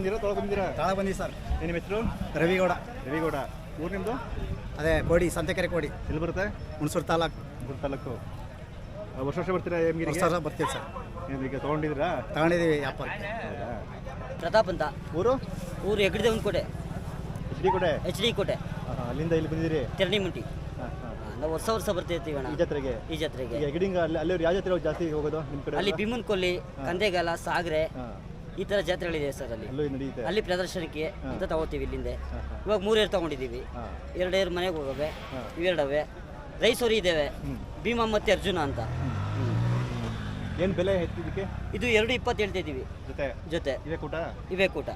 ಬಂದಿರಾ ತೊಳಕ್ ಬಂದಿರಾ? ತಾಳ ಬಂದಿ ಸರ್. ಏನು ನಿಮ್ಮ ಹೆಸರು? ರವಿಗೌಡ. ರವಿಗೌಡ. ಊರು ನಿಮ್ಮದು ಅದೇ ಕೋಡಿ ಸಂತೆಕೆರೆ ಕೋಡಿ. ಎಲ್ಲಿ ಬರುತ್ತೆ? ಹುಣಸೂರು ತಾಲೂಕು. ಹುಣಸೂರು ತಾಲೂಕು. ವರ್ಷ ವರ್ಷ ಬರ್ತೀರಾ ಎಮ್ಗಿರಿ ಹೊಸ ಬರ್ತೀವಿ ಸರ್. ಏನು ಈಗ ತೊಗೊಂಡಿದ್ದೀರಾ? ತಗೊಂಡಿದ್ದೀವಿ ವ್ಯಾಪಾರ ಹೌದಾ? ಪ್ರತಾಪ್ ಅಂತ. ಊರು? ಊರು ಎಗ್ಡಿದೆ ಒಂದು ಕೋಟೆ. H D Kote? H D Kote. ಅಲ್ಲಿಂದ ಇಲ್ಲಿ ಬಂದಿದ್ದೀರಿ? ತೆರಣಿಮುಂಟಿ. ನಾವು ವರ್ಷ ವರ್ಷ ಬರ್ತಿರ್ತೀವಿ ಅಣ್ಣ ಈ ಜಾತ್ರೆಗೆ? ಈ ಜಾತ್ರೆಗೆ. ಈಗ ಹೆಗಡಿಂಗ ಅಲ್ಲಿ ಅಲ್ಲಿ ಯಾವ ಜಾತ್ರೆ ಜಾಸ್ತಿ ಹೋಗೋದು ನಿಮ್ಮ ಕಡೆ ಅಲ್ಲಿ ಭೀಮನ್ ಕೊಲ್ಲಿ ಕಂದೆಗಾಲ ಸಾಗರೆ. ಈ ಥರ ಜಾತ್ರೆಗಳಿದೆ ಸರ್ ಅಲ್ಲಿ ಅಲ್ಲೂ ನಡೆಯುತ್ತೆ ಅಲ್ಲಿ ಪ್ರದರ್ಶನಕ್ಕೆ ಅಂತ ತಗೋತೀವಿ ಇಲ್ಲಿಂದ. ಇವಾಗ ಮೂರ್ ಇವಾಗ ಮೂರೇರು ತಗೊಂಡಿದ್ದೀವಿ. ಎರಡು ಎರಡೇರು ಮನೆಗೆ ಹೋಗವೆ. ಇವೆರಡವೆ. ರೈಸೋರಿ ಇದ್ದೇವೆ. ಭೀಮ ಮತ್ತೆ ಅರ್ಜುನ ಅಂತ. ಏನು ಬೆಲೆ ಹೆಚ್ಚಿದ್ದಕ್ಕೆ ಇದು ಎರಡು ಇಪ್ಪತ್ತು ಹೇಳ್ತಾ ಇದ್ದೀವಿ. ಜೊತೆ? ಜೊತೆ. ಇದೇ ಕೂಟ? ಇವೇ ಕೂಟ.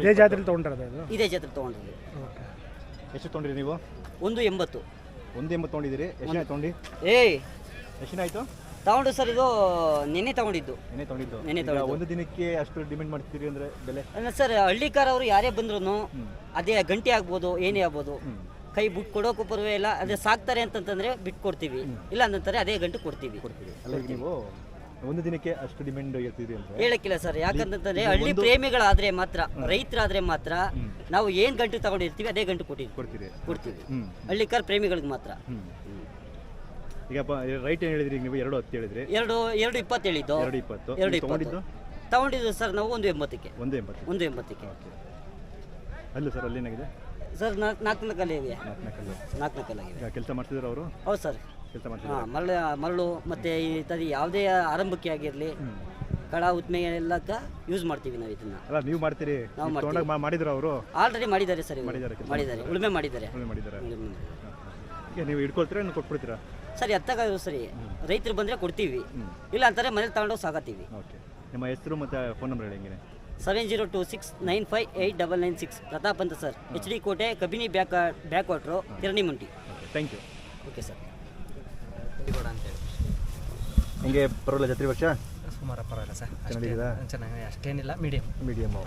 ಇದೇ ಜಾತ್ರೆ ತೊಗೊಂಡಿರೋದು ಇದು? ಇದೇ ಜಾತ್ರೆ ತೊಗೊಂಡಿದ್ವಿ ಎಷ್ಟು ತೊಗೊಂಡ್ರಿ ನೀವು? ಒಂದು ಎಂಬತ್ತು. ಒಂದು ಎಂಬತ್ತು ತೊಗೊಂಡಿದ್ದೀರಿ. ಎಷ್ಟು ತೊಗೊಂಡು? ಏಯ್! ಎಷ್ಟು ಆಯಿತು? ತಗೊಂಡು ಸರ್ ಇದು ನೆನೆ ತಗೊಂಡಿದ್ದು. ಏನೇ ತೊಗೊಂಡಿದ್ದು. ನೆನ್ನೆ ಈಗ ತೊಗೊಂಡಿದ್ದು. ಒಂದು ದಿನಕ್ಕೆ ಅಷ್ಟು ಡಿಮ್ಯಾಂಡ್ ಮಾಡ್ತೀರಿ ಅಂದ್ರೆ ಬೆಲೆ? ಸರ್ ಹಳ್ಳಿಕಾರ ಅವರು ಯಾರೇ ಬಂದ್ರು ಅದೇ ಗಂಟೆ ಆಗ್ಬೋದು ಏನೇ ಆಗ್ಬೋದು. ಕೈ ಬಿಟ್ಟು ಕೊಡೋಕು ಪರವೇ ಇಲ್ಲ ಅದೇ ಸಾಕ್ತಾರೆ ಅಂತಂತಂದ್ರೆ ಬಿಟ್ಟು ಕೊಡ್ತೀವಿ. ಇಲ್ಲ ಅಂತಂದ್ರೆ ಅದೇ ಗಂಟೆ ಕೊಡ್ತೀವಿ. ಕೊಡ್ತೀರಿ ಅಲ್ಲ ಈಗ ನೀವು ಒಂದು ದಿನಕ್ಕೆ ಅಷ್ಟು ಡಿಮ್ಯಾಂಡ್ ಹೇಳ್ತೀರಿ ಅಂತ ಹೇಳಕ್ಕಿಲ್ಲ ಸರ್ ಯಾಕಂತಂದ್ರೆ ಹಳ್ಳಿ ಪ್ರೇಮಿಗಳಾದ್ರೆ ಮಾತ್ರ ರೈತರಾದ್ರೆ ಮಾತ್ರ ನಾವು ಏನ್ ಗಂಟು ತಗೊಂಡಿರ್ತೀವಿ ಅದೇ ಗಂಟು ಕೊಟ್ಟಿದ್ವಿ ಕೊಡ್ತೀರಿ. ಕೊಡ್ತೀವಿ. ಹಳ್ಳಿಕಾರ ಪ್ರೇಮಿಗಳಿಗೆ ಮಾತ್ರ. ಈಗ ರೈಟ್ ಏನು ಹೇಳಿದ್ರಿ ಈಗ ನೀವು? ಎರಡು ಹತ್ತು ಹೇಳಿದ್ರಿ. ಎರಡು ಎರಡು ಇಪ್ಪತ್ತು ಹೇಳಿದ್ದು. ಎರಡು ಇಪ್ಪತ್ತು. ಎರಡು ಇಪ್ಪತ್ತು. ತಗೊಂಡಿದ್ದು ಸರ್ ನಾವು ಒಂದು ಎಂಬತ್ತಕ್ಕೆ ಒಂದು ಎಂಬತ್ತು ಒಂದು ಎಂಬತ್ತಕ್ಕೆ ಅಲ್ಲ ಸರ್ ಅಲ್ಲಿ ಏನಾಗಿದೆ ಸರ್ ನಾಲ್ಕು ನಾಲ್ಕನೇ ಕಲೆ ಇದೆ ನಾಲ್ಕು ನಾಲ್ಕಲ್ಲು. ನಾಲ್ಕು ನಾಲ್ಕಲ್ಲಾಗಿವೆ ಕೆಲಸ ಮಾಡ್ತಿದ್ರು ಅವರು? ಹೌದು ಸರ್. ಕೆಲಸ ಮಾಡ್ತಿದ್ರು ಹಾಂ ಮರಳು ಮರಳು ಮತ್ತು ಈ ಥರ ಯಾವುದೇ ಆರಂಭಕ್ಕೆ ಆಗಿರಲಿ ಕಳ ಉತ್ಮೆ ಎಲ್ಲಕ್ಕ ಯೂಸ್ ಮಾಡ್ತೀವಿ ನಾವು ಇದನ್ನ. ಅಲ್ಲ ನೀವು ಮಾಡ್ತೀರಿ. ನಾವು ಮಾಡಿದ್ರು ಅವರು? ಆಲ್ರೆಡಿ ಮಾಡಿದ್ದಾರೆ ಸರ್. ಮಾಡಿದ್ದಾರೆ ಮಾಡಿದ್ದಾರೆ. ಉಳುಮೆ ಮಾಡಿದ್ದಾರೆ. ಉಳುಮೆ ಮಾಡಿದ್ದಾರೆ. ನೀವು ಇಟ್ಕೊಳ್ತೀರಾ ನೀವು ಕೊಟ್ಬಿಡ್ತೀರಾ? ಸರಿ ಎತ್ತಾಗ ಸರಿ. ರೈತರು ಬಂದರೆ ಕೊಡ್ತೀವಿ. ಇಲ್ಲ ಅಂತಾರೆ ಮನೇಲಿ ತಗೊಂಡೋಗಿ ಸಾಕತ್ತೀವಿ. ಓಕೆ. ನಿಮ್ಮ ಹೆಸರು ಮತ್ತು ಫೋನ್ ನಂಬರ್ ಹೇಳಿ ಹೆಂಗೆ seven zero two six nine five eight double nine six. Pratap ಅಂತ sir. H D Kote Kabini back back water ಕಿರಣಿ ಮುಂಟಿ ಥ್ಯಾಂಕ್ ಯು ಓಕೆ ಸರ್. ಹೆಂಗೆ ಪರವಾಗಿಲ್ಲ ಜಾತ್ರೆ ವರ್ಷ? ಸುಮಾರು ಪರವಾಗಿಲ್ಲ ಸರ್. ಚೆನ್ನಾಗಿದೆ. ಚೆನ್ನಾಗಿ ಅಷ್ಟೇನಿಲ್ಲ ಮೀಡಿಯಮ್ ಮೀಡಿಯಮ್ಮು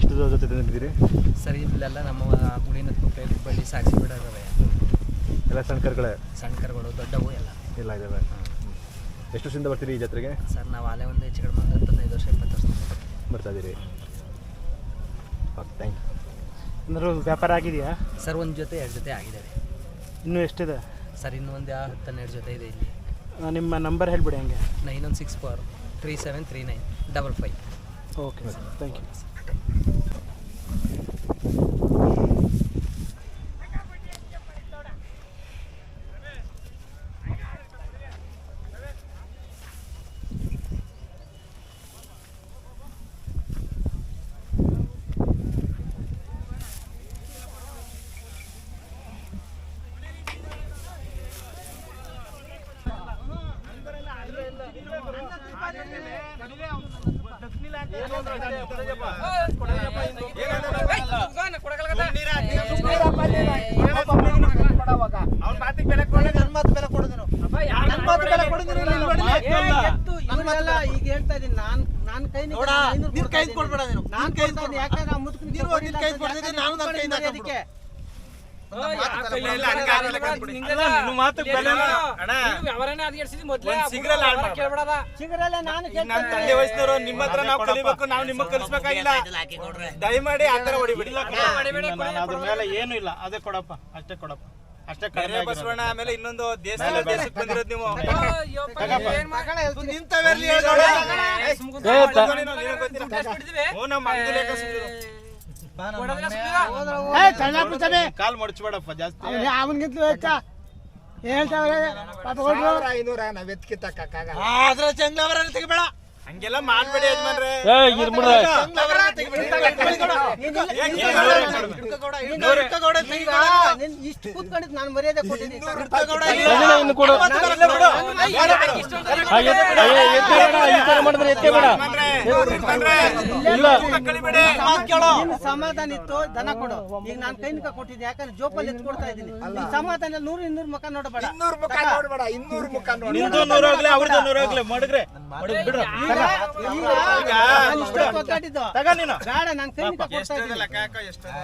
ಎಷ್ಟು ಜೊತೆ ತಂದಿದ್ದೀರಿ? ಸರಿ ಇಲ್ಲೆಲ್ಲ ನಮ್ಮ ಗುಣಿನ ಬಳ್ಳಿ ಸಾಕ್ಷಿ ಬಿಡೋದವೆ. ಎಲ್ಲ ಸಣ್ಣ ಕರುಗಳೇ ಸಣ್ಣ ಕರುಗಳು ದೊಡ್ಡವು ಎಲ್ಲ. ಇಲ್ಲ ಇದ್ದಾವೆ ಎಷ್ಟು ವರ್ಷದಿಂದ ಬರ್ತೀರಿ ಈ ಜಾತ್ರೆಗೆ? ಸರ್ ನಾವು ಅಲ್ಲೇ ಒಂದು ಹೆಚ್ಚು ಕಡಿಮೆ ಒಂದು ಹತ್ತೊಂದೈದು ವರ್ಷ ಇಪ್ಪತ್ತು ವರ್ಷ ಬರ್ತಾ ಇದ್ದೀರಿ ಓಕೆ ಥ್ಯಾಂಕ್ ಯು. ಅಂದ್ರೆ ವ್ಯಾಪಾರ ಆಗಿದೆಯಾ? ಸರ್ ಒಂದು ಜೊತೆ ಎರಡು ಜೊತೆ ಆಗಿದ್ದಾವೆ ಇನ್ನೂ ಎಷ್ಟಿದೆ? ಸರ್ ಇನ್ನೂ ಒಂದು ಹತ್ತು ಹನ್ನೆರಡು ಜೊತೆ ಇದೆ ಇಲ್ಲಿ. ಆ, ನಿಮ್ಮ ನಂಬರ್ ಹೇಳ್ಬಿಡಿ ಹಂಗೆ. Nine one six four three seven three nine double five. Okay thank you. ಈಗ ಹೇಳ್ತಾ ಇದೀನಿ ನಾನ್. ನಾನ್ ಕೈ ನಿನ್ ಕೈ ಕೊಡ್ಬೇಡ ನೀನು ನಾನ್ ಕೈ ಯಾಕಂದ್ರೆ ನಿನ್ ಕೈ ನನ್ನ ಕೈಯಿಂದ ಅದಕ್ಕೆ ಚಿಗರಲ್ಲ ನಾನು ತಂದೆ ವಯಸ್ಸಿನವರು ನಿಮ್ಮ ಹತ್ರ ನಾವು ಕಲಿಬೇಕು ನಾವು ನಿಮಗೆ ಕಲಿಸ್ಬೇಕಾಗಿಲ್ಲ. ದಯಮಾಡಿ ಆ ತರ ಹೊಡಿಬಿಡಿ. ಅದ್ರ ಮೇಲೆ ಏನು ಇಲ್ಲ. ಅದೇ ಕೊಡಪ್ಪ ಅಷ್ಟೇ ಕೊಡಪ್ಪ. ಅಷ್ಟೇ ಕಡಿಮೆ ಬಸವಣ್ಣ ಆಮೇಲೆ ಇನ್ನೊಂದು ದೇಶ ದೇಶಕ್ಕೆ ಬಂದಿರೋದು ನೀವು. ನಿಂತವೆಲ್ಲಿ ಕಾಲ್ ಮಡಚ್ಬೇಡಪ್ಪ ಜಾಸ್ತಿ ಅವನಿಗಿಂತ ಹೆಚ್ಚ ಹೇಳ್ತಾವ್ರೆ ಪಾಪ ಅದ್ರ ಚಂಗ್ಲವರ ತೆಗಿಬೇಡ ಹಂಗೆಲ್ಲ ಮಾಡ್ಬೇಡಿ ಯಜಮಾನ್ರೆ ನೀನ್ ಇಷ್ಟು ಕೂತ್ಕೊಂಡಿದ್ ನಾನು ಮರ್ಯಾದೆ ಕೊಟ್ಟಿದ್ದೀನಿ ನಿನ್ ಸಮಾಧಾನ ಇತ್ತು ದನ ಕೊಡು ಈಗ ನಾನು ಕೈನಿಕ ಕೊಟ್ಟಿದ್ದೆ ಯಾಕಂದ್ರೆ ಜೋಪಲ್ಲಿ ಎತ್ ಕೊಡ್ತಾ ಇದ್ದೀನಿ ನಿನ್ ಸಮಾಧಾನ ನೂರು ಇನ್ನೂರು ಮುಖ ನೋಡಬೇಡ ಇನ್ನೂರು ಮುಖ ನೋಡಬೇಡ ಇನ್ನೂರು ಮುಖ ನೋಡಿ ನಿಂದು ನೂರು ಹೋಗ್ಲಿ ಅವ್ರದ್ದು ನೂರು ಹೋಗ್ಲಿ ಮಡಗ್ರೆ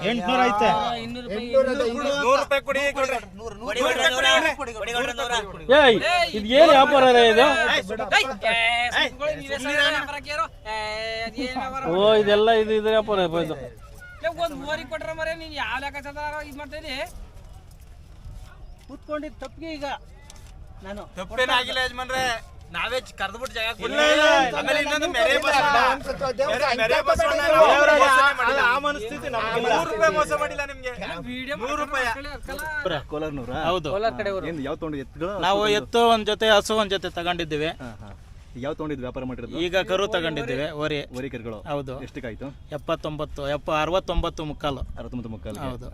ಎಂಟ್ನೂರ ಐತೆ. ಏಯ್ ಇದು ಏನು ವ್ಯಾಪಾರ ಇದು? ಓ ಇದೆಲ್ಲ ಇದು ಇದ್ರಪ್ಪ ಇದು. ಒಂದು ಮೂವರಿ ಕೊಟ್ರ ಮರೆ ನೀನು ಯಾವ ಲೆಕ್ಕಾಚಾರ ಇದು ಮಾಡ್ತಾ ಕೂತ್ಕೊಂಡಿದ್ದು ತಪ್ಪಿಗೆ ಈಗ ನಾನು ತಪ್ಪೇನಾಗಿಲ್ಲ ಯಜಮಾನ್ರೆ. ನಾವೇ ಕರೆದ್ಬಿಟ್ಟು ಜಾಗ ಇಲ್ಲ, ಇಲ್ಲ, ಆಮೇಲೆ ಇನ್ನೊಂದು ಮೆರೆ ಬಸವಣ್ಣ. ಮೆರೆ- ಮೆರೆ ಬಸವಣ್ಣ ನಾವು ದೇವರಾಜ, ಮೋಸನೇ ಆ ಮನಸ್ಥಿತಿ ನಮ್ಗಿಲ್ಲ. ನೂರು ರೂಪಾಯಿ ಮೋಸ ಮಾಡಿಲ್ಲ ನಿಮ್ಗೆ. ವಿಡಿಯೋ ನೂರು ರೂಪಾಯಿ. ಕೋಲಾರ್ನೂರ ಹೌದು. ಏನು ಯಾವ ತೊಗೊಂಡು ಎತ್ತುಗಳು? ನಾವು ಎತ್ತು ಒಂದ್ ಜೊತೆ ಹಸು ಒಂದ್ ಜೊತೆ ತಗೊಂಡಿದ್ದೀವಿ. ಹಾಂ ಹಾಂ. ಯಾವ ತೊಗೊಂಡಿದ್ದು ವ್ಯಾಪಾರ ಮಾಡಿರೋದು? ಈಗ ಕರು ತಗೊಂಡಿದ್ದೀವಿ ಓರಿ. ಒರಿ ಕರುಗಳು. ಹೌದು. ಎಷ್ಟಕ್ಕಾಯ್ತು? ಎಪ್ಪತ್ತೊಂಬತ್ತು ಎಪ್ಪ ಅರವತ್ತೊಂಬತ್ತು ಮುಕ್ಕಾಲು. ಅರವತ್ತೊಂಬತ್ತು ಮುಕ್ಕಾಲು ಹೌದು.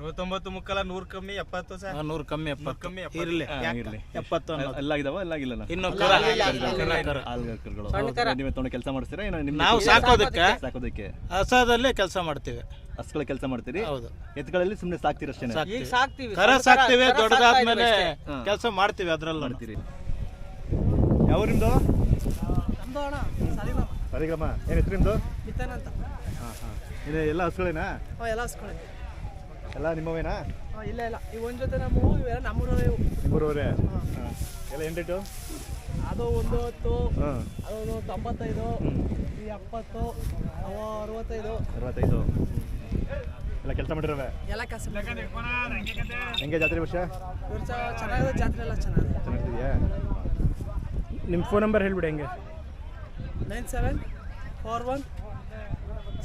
ಅರವತ್ತೊಂಬತ್ತು ಮುಕ್ಕಲ್ಲ ನೂರು ಕಮ್ಮಿ ಎಪ್ಪತ್ತು ಸರ್. ನೂರು ಕಮ್ಮಿ ಎಪ್ಪತ್ತು. ಕಮ್ಮಿ ಎಪ್ಪತ್ತು. ಇರ್ಲಿ. ಇರಲಿ. ಎಪ್ಪತ್ತು ಅನ್ನೋದು. ಎಲ್ಲ ಆಗಿದಾವ? ಎಲ್ಲ ಆಗಿಲ್ಲ ಇನ್ನು ಕರ. ನೀವೇ ತೊಗೊಂಡು ಕೆಲಸ ಮಾಡ್ತೀರಾ? ಏನೋ ನಿಮ್ಮ ನಾವು ಸಾಕೋದಕ್ಕೆ ಸಾಕೋದಕ್ಕೆ? ಹಸದಲ್ಲೇ ಕೆಲಸ ಮಾಡ್ತೀವಿ. ಹಸ್ಗಳ ಕೆಲಸ ಮಾಡ್ತೀರಿ? ಹೌದು. ಎತ್ತುಗಳಲ್ಲಿ ಸುಮ್ಮನೆ ಸಾಕ್ತೀರ ಅಷ್ಟೇ ಈಗ ಸಾಕ್ತೀವಿ. ಕರ ಸಾಕ್ತೀವಿ ದೊಡ್ಡದಾದ್ಮೇಲೆ. ಕೆಲಸ ಮಾಡ್ತೀವಿ ಅದ್ರಲ್ಲಿ. ಮಾಡ್ತೀರಿ. ಯಾವ ನಿಮ್ದು ನಮ್ದು ಅಣ್ಣ ಸಾಲಿಗ್ರಾಮ. ಸರಿಗಮ್ಮ ಏನು ಹೆಸರು ನಿಮ್ದು? ಹಾ ಅಂತ. ಹಾಂ ಹಾಂ. ಇದು ಎಲ್ಲ ಹಸುಗಳೇನಾ ಹ್ಞೂ ಎಲ್ಲ ಹಸ್ಕೊಳ್ಳಿ ಎಲ್ಲ ನಿಮ್ಮವೇನಾ? ಹಾಂ ಇಲ್ಲ ಇಲ್ಲ. ಈ ಒಂದು ಜೊತೆ ನಮ್ಮ ಇವೆಲ್ಲ ನಮ್ಮೂರವರೇ ಇವು. ನಿಮ್ಮೂರವರೇ? ಹಾಂ. ಎಲ್ಲ ಏನು ರೇಟು ಅದು ಒಂದು ಹತ್ತು ಹಾಂ. ಅದೊಂದು ತೊಂಬತ್ತೈದು ಈ ಎಪ್ಪತ್ತು ಅವ ಅರವತ್ತೈದು. ಅರವತ್ತೈದು. ಎಲ್ಲ ಕೆಲಸ ಮಾಡಿರೋವೆ? ಎಲ್ಲ ಕೆಲಸ ಹೆಂಗೆ ಜಾತ್ರೆ ವರ್ಷ? ವರ್ಷ ಚೆನ್ನಾಗಿದೆ ಜಾತ್ರೆ ಎಲ್ಲ ಚೆನ್ನಾಗಿದೆ. ಚೆನ್ನಾಗಿದೆಯಾ? ನಿಮ್ಮ ಫೋನ್ ನಂಬರ್ ಹೇಳ್ಬಿಡಿ ಹೆಂಗೆ. Nine seven four one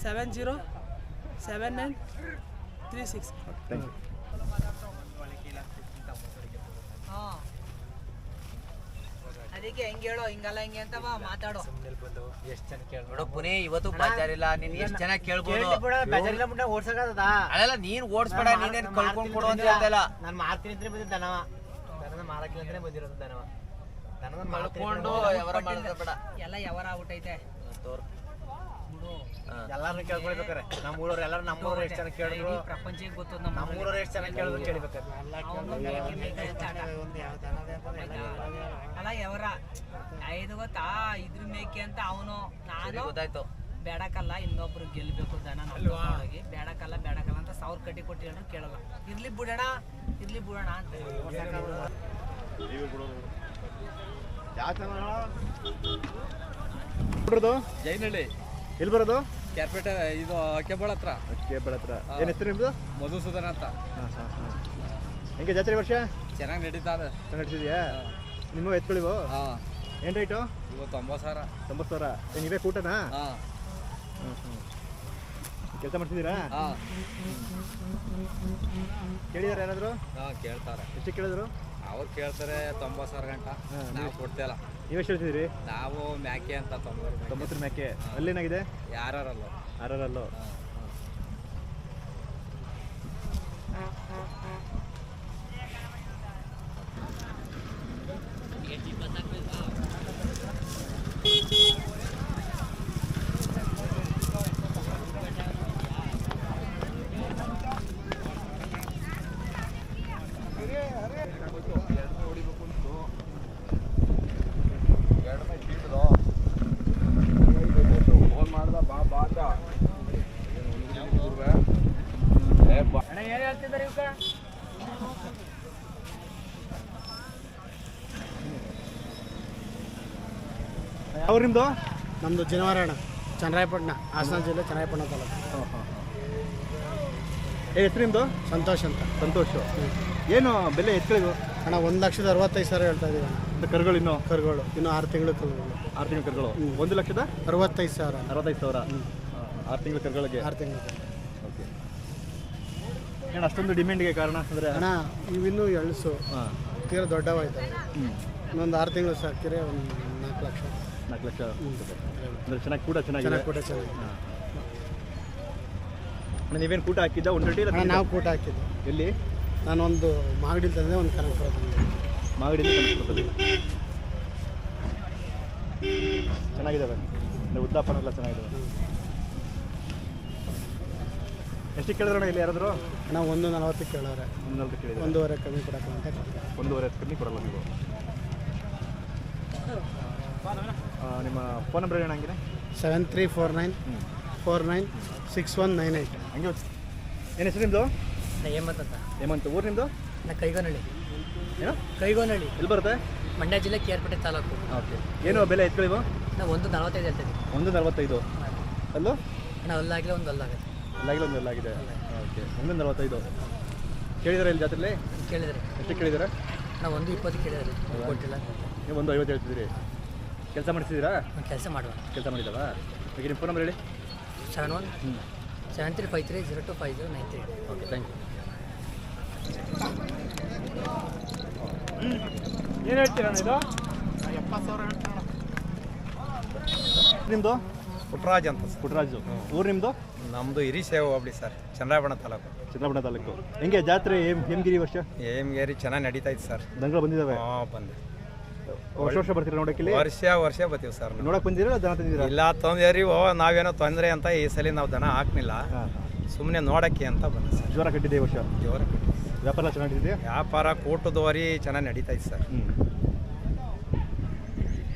seven zero seven nine three six thank you ಅದಕ್ಕೆ ಹೆಂಗೆ ಹೇಳೋ? ಹಿಂಗಲ್ಲ ಹಿಂಗೆ ಅಂತ ಬಾ ಮಾತಾಡೋ. ನೋಡು ಪುನೇ ಇವತ್ತು ಬೇಜಾರಿಲ್ಲ ನೀನ್ ಎಷ್ಟ್ ಜನ ಕೇಳ್ಬೋದು? ಅಳೆಲ್ಲ ನೀನ್ ಓಡಿಸ್ಬೇಡ ನೀನೇನ್ ಕಳ್ಕೊಂಡ್ ಕೊಡು ಅಂತ ಹೇಳ್ತಲ್ಲ ನಾನು ಮಾರ್ತೀನಿ ಅಂದ್ರೆ ಬಂದಿದ್ದ ದನವ. ದನದ ಮಾರಕ್ಕಿಲ್ಲ ಅಂದ್ರೆ ಬಂದಿರೋದು ದನವ. ದನದ ಮಾಡ್ಕೊಂಡು ಬೇಡ. ಎಲ್ಲ ಯಾವಾರ ಆಗ್ಬಿಟ್ಟೈತೆ. ತೋರ್. ಎಲ್ಲಾರನ್ನ ಕೇಳ್ಕೊಳ್ಬೇಕಾರೆ ನಮ್ಮ ಊರವ್ರು ಎಲ್ಲಾರು ನಮ್ಮೂರು ಎಷ್ಟು ಜನ ಕೇಳಿದ್ರು ಪ್ರಪಂಚಕ್ಕೆ ಗೊತ್ತು ನಮ್ಮ ನಮ್ಮೂರವ್ರು ಎಷ್ಟು ಜನ ಕೇಳಿದ್ರು ಕೇಳಿಬೇಕಾರೆ ಅಲ್ಲ ಯಾವರ ಇದು ಗೊತ್ತಾ ಇದ್ರ ಮೇಕೆ ಅಂತ ಅವನು ನಾನು ಗೊತ್ತಾಯ್ತು ಬೇಡಕಲ್ಲ ಇನ್ನೊಬ್ರು ಗೆಲ್ಲಬೇಕು ದನ ಹೋಗಿ ಬೇಡಕಲ್ಲ ಬೇಡಕಲ್ಲ ಅಂತ ಸಾವಿರ ಕಟ್ಟಿ ಕೊಟ್ಟು ಹೇಳಿದ್ರು ಕೇಳಲ್ಲ ಇರ್ಲಿ ಬಿಡೋಣ ಇರ್ಲಿ ಬಿಡೋಣ ಅಂತ ಜೈನಳ್ಳಿ ಜೈನಹಳ್ಳಿ ಎಲ್ಲಿ ಬರೋದು? ಕ್ಯಾರ್ಪೇಟೆ ಇದು ಕೆಬ್ಬಳ ಹತ್ರ. ಕೇಬಳ ಹತ್ರ. ಏನು ಹೆಸರು ನಿಮ್ಮದು ಮಧುಸೂದನ್ ಅಂತ. ಹಾಂ ಹಾಂ ಹಾಂ. ಹೆಂಗೆ ಜಾತ್ರೆ ವರ್ಷ? ಚೆನ್ನಾಗಿ ನಡೀತಾ ಇದೆ. ಚೆನ್ನಾಗಿ ನಡ್ಸಿದ್ಯಾ ನಿಮ್ಮ ಎತ್ಕೊಳಿವು ಹಾಂ. ಏನು ರೈಟು ಇವತ್ತು ಒಂಬತ್ತು ಸಾವಿರ. ತೊಂಬತ್ತು ಸಾವಿರ. ಏನು ನೀವೇ ಕೂಟನಾ? ಹಾಂ. ಕೆಲಸ ಮಾಡ್ತಿದ್ದೀರಾ? ಹಾಂ. ಕೇಳಿದಾರೆ ಯಾರಾದರೂ? ಹಾಂ ಕೇಳ್ತಾರೆ. ಎಷ್ಟು ಕೇಳಿದ್ರು? ಅವ್ರು ಕೇಳ್ತಾರೆ ತೊಂಬತ್ತು ಸಾವಿರ ಗಂಟ. ನಾವು ಕೊಡ್ತಿಲ್ಲ ನೀವು ಎಷ್ಟು ಹೇಳ್ತಿದ್ರಿ ನಾವು ಮ್ಯಾಕೆ ಅಂತ ತೊಂಬತ್ತು ತೊಂಬತ್ತರ ಮ್ಯಾಕೆ. ಅಲ್ಲೇನಾಗಿದೆ? ಯಾರಲ್ಲ ಆರರಲ್ಲೋ ಯಾವ ನಿಮ್ಮದು ನಮ್ಮದು ಜನವರಣ ಚನ್ನರಾಯಪಟ್ಟಣ ಹಾಸನ ಜಿಲ್ಲೆ ಚನ್ನರಾಯಪಟ್ಟಣ ತಾಲೂಕು. ಏ ಹೆಸರು ನಿಮ್ಮದು ಸಂತೋಷ್ ಅಂತ. ಸಂತೋಷ್. ಏನು ಬೆಲೆ ಎತ್ಕೊಳ್ಳೋದು ಅಣ್ಣ ಒಂದು ಲಕ್ಷದ ಅರವತ್ತೈದು ಸಾವಿರ ಹೇಳ್ತಾ ಇದ್ದೀವಿ ಅಣ್ಣ. ಕರುಗಳು ಇನ್ನು? ಕರುಗಳು ಇನ್ನು ಆರು ತಿಂಗಳು ಕರುಗಳು. ಆರು ತಿಂಗಳ ಕರುಗಳು. ಒಂದು ಲಕ್ಷದ? ಅರವತ್ತೈದು ಸಾವಿರ. ಅರವತ್ತೈದು ಸಾವಿರ. ಆರು ತಿಂಗಳು ಕರುಗಳಿಗೆ? ಆರು ತಿಂಗಳು ಓಕೆ. ಏನು ಅಷ್ಟೊಂದು ಡಿಮ್ಯಾಂಡ್ಗೆ ಕಾರಣ ಅಂದರೆ? ಅಣ್ಣ ಇವಿನ್ನೂ ಎಳ್ಸು. ಹಾಂ. ತೀರ ದೊಡ್ಡವಾಯ್ತವೆ ಹ್ಞೂ ಇನ್ನೊಂದು ಆರು ತಿಂಗಳು ಸಾಕಿರೆ ಒಂದು ನಾಲ್ಕು ಲಕ್ಷ. ನಾಲ್ಕು ಲಕ್ಷ ಅಂದರೆ ಚೆನ್ನಾಗಿ ಕೂಡ ಚೆನ್ನಾಗಿದೆ. ಚೆನ್ನಾಗಿ ಕೂಡ ಚೆನ್ನಾಗಿ ನೀವೇನು ಕೂಟ ಹಾಕಿದ್ದ? ಒಂದು ರೊಟ್ಟಿ ಅಣ್ಣ ನಾವು ಕೂಟ ಹಾಕಿದ್ದು. ಎಲ್ಲಿ? ನಾನು ಒಂದು ಮಾಗಡಿ ತಂದೆ ಒಂದು ಕನಕಪುರ ತಂದೆ. ಮಾಗಡಿಯಿಂದ ಕಲಿಸ್ಕೊಡ್ತದೆ ಚೆನ್ನಾಗಿದ್ದಾವೆ ಉದ್ದಾಪನ ಎಲ್ಲ ಚೆನ್ನಾಗಿದ್ದಾವೆ ಎಷ್ಟು ಕೇಳಿದ್ರಣ್ಣ ಇಲ್ಲಿ ಯಾರಾದರೂ? ನಾವು ಒಂದು ನಲವತ್ತು ಕೇಳೋರೆ. ಒಂದು ನಲವತ್ತು ಕೇಳಿದ್ರೆ? ಒಂದೂವರೆ ಕಮ್ಮಿ ಕೊಡಕ್ಕೆ ಅಂತ. ಒಂದೂವರೆ ಕಮ್ಮಿ ಕೊಡಲ್ಲ ನೀವು. ನಿಮ್ಮ ಫೋನ್ ನಂಬರ್ ಏನಾಗಿದೆ ಹಂಗೆ seven three four nine four nine six one nine eight. ಹಂಗೆ ಏನು ಹೆಸರು ನಿಮ್ಮದು ಹೇಮಂತ್ ಅಂತ. ಹೇಮಂತ್. ಊರು ನಿಮ್ಮದು ನಾ ಕೈಗೋನಹಳ್ಳಿ ಏನು? ಕೈಗೋನಹಳ್ಳಿ ಎಲ್ಲಿ ಬರುತ್ತೆ? ಮಂಡ್ಯ ಜಿಲ್ಲೆ ಕೇರ್ಪೇಟೆ ತಾಲೂಕು. ಓಕೆ. ಏನು ಬೆಲೆ ಎತ್ಕೊಳ್ಳಿವು ನಾವು ಒಂದು ನಲವತ್ತೈದು ಹೇಳ್ತೀವಿ ಒಂದು ನಲವತ್ತೈದು. ಅಲ್ಲೋ? ಅಣ್ಣ ಅಲ್ಲಾಗಲಿ ಒಂದು ಅಲ್ಲಾಗುತ್ತೆ ಅಲ್ಲಾಗಲಿ ಒಂದು ಅಲ್ಲಾಗಿದೆ ಓಕೆ. ಒಂದು ನಲವತ್ತೈದು. ಕೇಳಿದಾರೆ ಇಲ್ಲಿ ಜಾತ್ರೆಲಿ? ಕೇಳಿದ್ರೆ. ಎಷ್ಟು ಕೇಳಿದಾರೆ? ನಾವು ಒಂದು ಇಪ್ಪತ್ತು ಕೇಳಿದ್ರೆ. ಕೊಟ್ಟಿಲ್ಲ. ನೀವು ಒಂದು ಐವತ್ತು ಹೇಳ್ತಿದ್ದೀರಿ. ಕೆಲಸ ಮಾಡಿಸಿದ್ದೀರಾ? ಕೆಲಸ ಮಾಡುವ. ಕೆಲಸ ಮಾಡಿದ್ದಾವ? ಈಗ ನಿಮ್ಮ ಫೋನ್ ನಂಬರ್ ಹೇಳಿ. Seven one seven three five three zero two five zero nine three. Okay thank you. ಏನು ಹೇಳ್ತೀರ ಇದು? ನಿಮ್ಮದು ಪುಟ್ರಾಜ್ ಅಂತ ಪುಟ್ರಾಜ್. ಊರು ನಿಮ್ಮದು ನಮ್ಮದು ಹಿರಿಸೇವೆ ಹೋಬಳಿ ಸರ್ ಚಂದ್ರಾಯಬಣ ತಾಲೂಕು. ಚಂದ್ರಪಟ್ಟಣ ತಾಲೂಕು. ಹೆಂಗೆ ಜಾತ್ರೆ ಹೇಮ್ ಹೇಮಗಿರಿ ವರ್ಷ? ಏಮ್ಗೇರಿ ಚೆನ್ನಾಗಿ ನಡೀತಾ ಇತ್ತು ಸರ್. ದಂಗಳು ಬಂದಿದ್ದಾವೆ? ಹಾಂ ಬಂದೆ ವರ್ಷ ವರ್ಷ ಬರ್ತೀರಾ ನೋಡಕ್ಕೆ ಇಲ್ಲಿ ವರ್ಷ ವರ್ಷ ಬರ್ತೀವಿ ಸರ್ ನಾವು. ನೋಡಕ್ಕೆ ಬಂದಿದ್ದೀರಾ ದನ ತಂದಿದ್ದೀರಾ ಇಲ್ಲ ತೊಂದರೆ ಓ ನಾವೇನೋ ತೊಂದರೆ ಅಂತ ಈ ಸಲ ನಾವು ದನ ಹಾಕ್ನಿಲ್ಲ ಸುಮ್ಮನೆ ನೋಡಕ್ಕೆ ಅಂತ ಬಂದೆ ಸರ್. ಜೋರ ಕಟ್ಟಿದೆ ಈ ವರ್ಷ? ಜೋರ ವ್ಯಾಪಾರ ಎಲ್ಲ ಚೆನ್ನಾಗಿದೆಯಾ? ವ್ಯಾಪಾರ ಕೂಟದವರಿ ಚೆನ್ನಾಗಿ ನಡೀತಾ ಇತ್ತು ಸರ್ ಹ್ಞೂ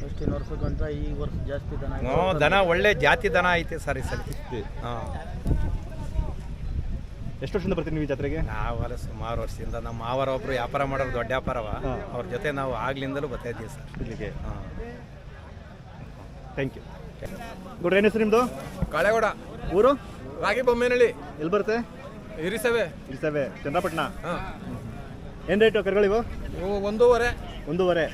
ಅಷ್ಟಿನ ವರ್ಷಕ್ಕಂತ ಈ ವರ್ಷ ಜಾಸ್ತಿ ದನ ಹ್ಞೂ ದನ ಒಳ್ಳೆ ಜಾತಿ ದನ ಐತೆ ಸರ್ ಈ ಸಲ. ಹಾಂ. ಎಷ್ಟು ವರ್ಷದಿಂದ ಬರ್ತೀನಿ ನೀವು ಈ ಜಾತ್ರೆಗೆ? ನಾವೆಲ್ಲ ಸುಮಾರು ವರ್ಷದಿಂದ. ನಮ್ಮ ಮಾವರ ಒಬ್ರು ವ್ಯಾಪಾರ ಮಾಡೋರು ದೊಡ್ಡ ವ್ಯಾಪಾರವ. ಅವ್ರ ಜೊತೆ ನಾವು ಆಗ್ಲಿಂದಲೂ ಬರ್ತಾ ಇದ್ದೀವಿ ಸರ್. ಇಲ್ಲಿಗೆ. ಹಾಂ. ಥ್ಯಾಂಕ್ ಯು ಗುಡ್ ಏನು ಹೆಸರು ನಿಮ್ಮದು ಕಾಳೇಗೌಡ. ಊರು? ರಾಗಿ ಬೊಮ್ಮೇನಹಳ್ಳಿ ಎಲ್ಲಿ ಬರುತ್ತೆ? ಹಿರಿಸವೆ. ಇಲ್ಸವೆ ಚಂದ್ರಪಟ್ಟಣ. ಹಾಂ. ಏನು ರೇಟು ಕರ್ಗಳಿವು ಇವು? ಒಂದೂವರೆ. ಒಂದೂವರೆ.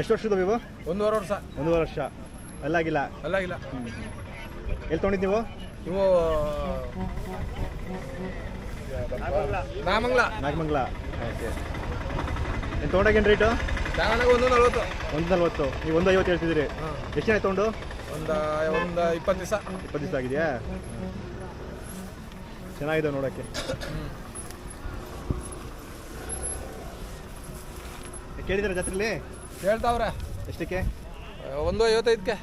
ಎಷ್ಟು ವರ್ಷದವು ಇವು? ಒಂದೂವರೆ ವರ್ಷ. ಒಂದೂವರೆ ವರ್ಷ. ಅಲ್ಲಾಗಿಲ್ಲ? ಅಲ್ಲಾಗಿಲ್ಲ. ಎಲ್ಲಿ ತೊಗೊಂಡಿದ್ದು ನೀವು? ಇವು ರಾಮಂಗ್ಲ ನಾಗಮಂಗಲ. ಓಕೆ ಏನು ತೊಗೊಂಡಾಗೇನು ರೇಟು ಒಂದು ನಲ್ವತ್ತು. ಒಂದು ನಲ್ವತ್ತು. ನೀವು ಒಂದು ಐವತ್ತು ಹೇಳ್ತಿದ್ದೀರಿ. ಎಷ್ಟು ಜನ ತೊಗೊಂಡು? ಒಂದು ಒಂದು ಇಪ್ಪತ್ತು ದಿವಸ. ಇಪ್ಪತ್ತು ದಿವಸ ಆಗಿದೆಯಾ? ಚೆನ್ನಾಗಿದೆ ನೋಡೋಕ್ಕೆ. ಕೇಳಿದ್ರೆ ಜಾತ್ರೆಲಿ? ಹೇಳ್ತಾವ್ರೆ. ಎಷ್ಟಕ್ಕೆ? ಒಂದು ಐವತ್ತೈದಕ್ಕೆ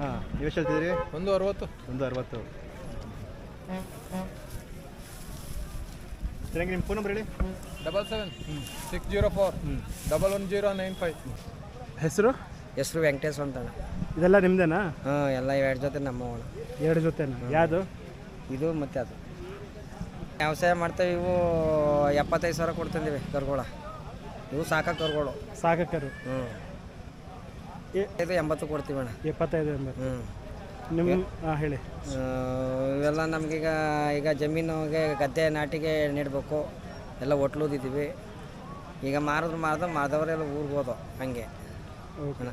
ಹಾಂ ನೀವು ಎಷ್ಟು ಹೇಳ್ತಿದ್ದೀರಿ? ಒಂದು ಅರವತ್ತು. ಒಂದು ಅರವತ್ತು. ಸರಿ ನಿಮ್ಮ ಫೋನ್ ನಂಬರ್ ಹೇಳಿ. Double seven six zero four double one zero nine five. ಹೆಸರು? ಹೆಸರು ವೆಂಕಟೇಶ್ ಅಂತಣ್ಣ. ಇದೆಲ್ಲ ನಿಮ್ದೇನಾ? ಹಾಂ ಎಲ್ಲ ಎರಡು ಜೊತೆ ನಮ್ಮ ಎರಡು ಜೊತೆನಾ? ಯಾವುದು? ಇದು ಮತ್ತೆ ಅದು. ವ್ಯವಸಾಯ ಮಾಡ್ತೇವೆ ಇವು ಎಪ್ಪತ್ತೈದು ಸಾವಿರ ಕೊಡ್ತಿದ್ದೀವಿ ಕರ್ಗೋಳ. ಇವು ಸಾಕ ಕರ್ಗೋಳು. ಸಾಕಕ್ಕರು ಹ್ಞೂ ಇದು ಎಂಬತ್ತು ಕೊಡ್ತೀವಿ ಅಣ್ಣ ಎಪ್ಪತ್ತೈದು ಎಂಬತ್ತು. ಹ್ಞೂ ನಿಮ್ಮ ಹಾಂ ಹೇಳಿ. ಇವೆಲ್ಲ ನಮಗೀಗ ಈಗ ಜಮೀನಿಗೆ ಗದ್ದೆ ನಾಟಿಗೆ ನೀಡಬೇಕು. ಎಲ್ಲ ಒಟ್ಲೂದಿದ್ದೀವಿ. ಈಗ ಮಾರಿದ್ರು ಮಾರ್ದ ಮಾದವರೆಲ್ಲ ಊರಿಗೆ ಹೋದೋ ಹಂಗೆ. ಓಕೆ.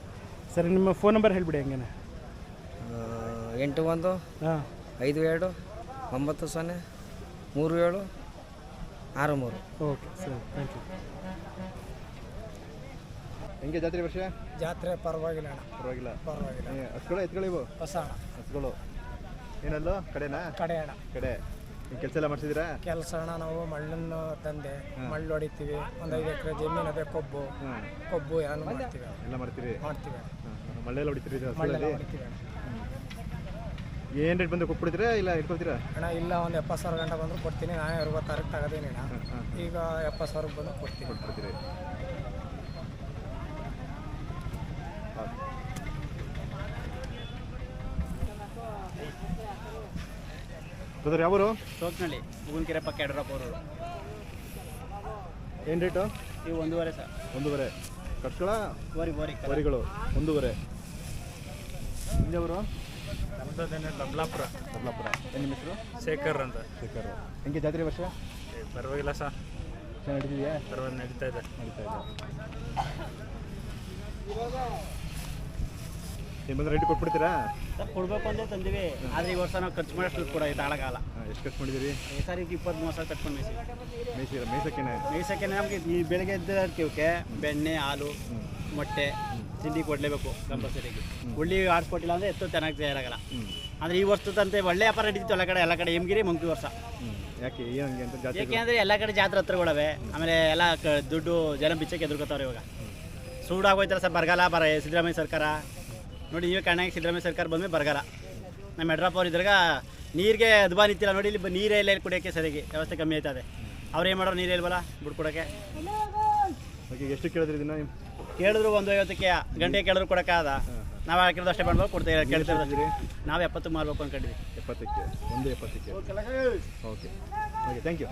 ಸರಿ ನಿಮ್ಮ ಫೋನ್ ನಂಬರ್ ಹೇಳಿಬಿಡಿ ಹಂಗೇನೆ. ಆ, ಎಂಟು ಒಂದು ಹಾಂ. ಐದು ಎರಡು ಒಂಬತ್ತು ಸೊನ್ನೆ ಮೂರು ಏಳು ಆರು ಮೂರು. ಓಕೆ ಸರಿ ಥ್ಯಾಂಕ್ ಯು ಹೆಂಗೆ ಜಾತ್ರೆ ವರ್ಷ? ಜಾತ್ರೆ ಪರವಾಗಿಲ್ಲ ಅಣ್ಣ. ಪರವಾಗಿಲ್ಲ. ಪರವಾಗಿಲ್ಲ. ಹಸ್ಗಳು ಎತ್ಗಳಿವು? ಹೊಸ ಅಣ್ಣ. ಹಸ್ಗಳು. ಏನಲ್ಲೋ? ಕಡೆನಾ? ಕಡೆ ಅಣ್ಣ. ಕಡೆ. ಕೆಲಸ ಎಲ್ಲ ಮಾಡಿಸಿದ್ರಾ ಕೆಲಸ ಅಣ್ಣ ನಾವು ಮಣ್ಣನ್ನು ತಂದೆ. ಮಳ್ಳು ಹೊಡಿತೀವಿ. ಒಂದು ಐದು ಎಕರೆ ಜಮೀನು ಅದೇ ಕೊಬ್ಬು. ಹಾಂ. ಕೊಬ್ಬು ಏನು ಮಾಡ್ತೀವಿ ಅಣ್ಣ. ಎಲ್ಲ ಮಾಡ್ತೀವಿ ಮಾಡ್ತೀವಿ ಅಣ್ಣ. ಹಾಂ ಮಳ್ಳೆಲ್ಲ ಹೊಡಿತೀರಿ ಇದು ಮಳ್ಳೆಲ್ಲ ಹಸುಗಳಲ್ಲಿ ಹೊಡಿತೀವಿ ಅಣ್ಣ. ಏನು ರೇಟ್ ಬಂದು ಕೊಟ್ಬಿಡ್ತೀರಾ ಇಲ್ಲ ಇಟ್ಕೊಳ್ತೀರಾ? ಅಣ್ಣ ಇಲ್ಲ ಒಂದು ಎಪ್ಪತ್ತು ಸಾವಿರ ಗಂಟೆ ಬಂದರೂ ಕೊಡ್ತೀನಿ. ನಾನು ಅರವತ್ತಾರಕ್ಕೆ ತಗೋದೀನಿ ಅಣ್ಣ. ಈಗ ಎಪ್ಪತ್ತು ಸಾವಿರಕ್ಕೆ ಬಂದು ಕೊಡ್ತೀನಿ. ಕೊಟ್ಬಿಡ್ತೀರಿ. ಬ್ರದರ್ ಯಾವರು? ಸೋಕ್ನಳ್ಳಿ ಮುಗುನ್ಕೆರೆ ಪಕ್ಕ ಯಡಿಯೂರಪ್ಪ ಅವರು ಏನು ರೇಟು ಇವು ಒಂದೂವರೆ ಸರ್. ಒಂದೂವರೆ. ಕಟ್ಕಳ? ಬೋರಿ ಬೋರಿ ವರಿಗಳು ಒಂದೂವರೆ. ನಿಮ್ಮವರು ಲಂಬ್ಲಾಪುರ ಕಮಲಾಪುರ ಏನು ನಿಮ್ಮ ಹೆಸರು? ಶೇಖರ್ ಅಂತ. ಶೇಖರ್ ಹೆಂಗೆ ಜಾತ್ರೆ ವರ್ಷ? ಪರವಾಗಿಲ್ಲ ಸರ್. ಚೆನ್ನಾಗಿ ನಡೀತಿದೆಯಾ? ಪರವಾಗಿ ನಡೀತಾ ಇದೆ. ನಡೀತಾ ಇದೆ. ಬಂದ್ರೆ ರೇಟ್ ಕೊಟ್ಬಿಡ್ತೀರಾ? ಕೊಡಬೇಕು ಅಂತ ತಂದಿವಿ. ಆದರೆ ಈ ವರ್ಷ ನಾವು ಖರ್ಚು ಮಾಡೋಷ್ಟು ಕೂಡ ತಾಳಗಾಲ ಹಾಂ ಎಷ್ಟು ಖರ್ಚು ಮಾಡಿದ್ದೀರಿ? ಈ ಸಾರಿ ಇಪ್ಪತ್ತು ಮೂವತ್ತು ಸಾವಿರ ಕಟ್ಕೊಂಡು ಮೇಯಿಸಿ ಮೇಯ್ಸಿರ ಮೇಯ್ಸಕ್ಕೇನೆ ಮೇಯ್ಸಕ್ಕೆ ನಮಗೆ ಈ ಬೆಳಗ್ಗೆ ಎದ್ದಿರ್ತೀವಕ್ಕೆ ಬೆಣ್ಣೆ ಹಾಲು ಮೊಟ್ಟೆ ತಿಂಡಿ ಕೊಡಲೇಬೇಕು ಕಂಪಲ್ಸರಿಗೆ ಉಳ್ಳಿ ಆಡಿಸ್ಕೊಟ್ಟಿಲ್ಲ ಅಂದರೆ ಎತ್ತು ಚೆನ್ನಾಗಿ ತಯಾರಾಗಲ್ಲ. ಅಂದರೆ ಈ ವರ್ಷದಂತೆ ಒಳ್ಳೆ ವ್ಯಾಪಾರ ನಡೀತಿತ್ತು ಎಲ್ಲ ಕಡೆ ಎಲ್ಲ ಕಡೆ ಎಮ್ಗಿರಿ ಮಂಕಿ ವರ್ಷ. ಯಾಕೆ ಏನಂಗೆ ಅಂತ ಜಾತ್ರೆ ಎಲ್ಲ ಕಡೆ ಜಾತ್ರೆ ಹತ್ರಗಳವೆ. ಆಮೇಲೆ ಎಲ್ಲ ದುಡ್ಡು ಜನ ಬಿಚ್ಚಕ್ಕೆ ಎದುರ್ಕೋತಾವ್ರೆ ಇವಾಗ. ಸೂಡಾಗೋಯ್ತಲ್ಲ ಸರ್ ಬರಗಾಲ ಬರ ಸಿದ್ದರಾಮಯ್ಯ ಸರ್ಕಾರ. ನೋಡಿ ನೀವೇ ಕಣ್ಣಾಗಿ ಸಿದ್ದರಾಮಯ್ಯ ಸರ್ಕಾರ ಬಂದ್ಮೇಲೆ ಬರಗಾಲ. ನಮ್ಮ ಯಡ್ರಪ್ಪ ಅವ್ರು ಇದ್ರಾಗ ನೀರಿಗೆ ಅದ್ಬಾ ನಿಂತಿಲ್ಲ. ನೋಡಿ ಇಲ್ಲಿ ನೀರೇ ಇಲ್ಲ ಇಲ್ಲಿ ಕುಡಿಯೋಕ್ಕೆ ಸರಿಗೆ ವ್ಯವಸ್ಥೆ ಕಮ್ಮಿ ಆಯ್ತದೆ ಅವ್ರೇನು ಏನು ಮಾಡೋರು? ನೀರೇ ಇಲ್ವಲ್ಲ? ಬಿಡ್ಕೊಡೋಕ್ಕೆ ಕೊಡೋಕ್ಕೆ. ಓಕೆ ಎಷ್ಟು ಕೇಳಿದ್ರಿ ದಿನ ಕೇಳಿದ್ರು ಒಂದು ಐವತ್ತಕ್ಕೆ. ಗಂಟೆ ಕೇಳಿದ್ರು ಕೊಡೋಕ್ಕಾದ ನಾವು ಹಾಕಿರೋದು ಅಷ್ಟೇ ಮಾಡ್ಬೇಕು ಕೊಡ್ತೇವೆ ಕೇಳ್ತಿರೋದು ನಾವು ಎಪ್ಪತ್ತು ಮಾರ್ಬೇಕು ಅನ್ಕೊಂಡಿದ್ವಿ. ಎಪ್ಪತ್ತಕ್ಕೆ ಒಂದು ಎಪ್ಪತ್ತಕ್ಕೆ. Okay okay. Thank you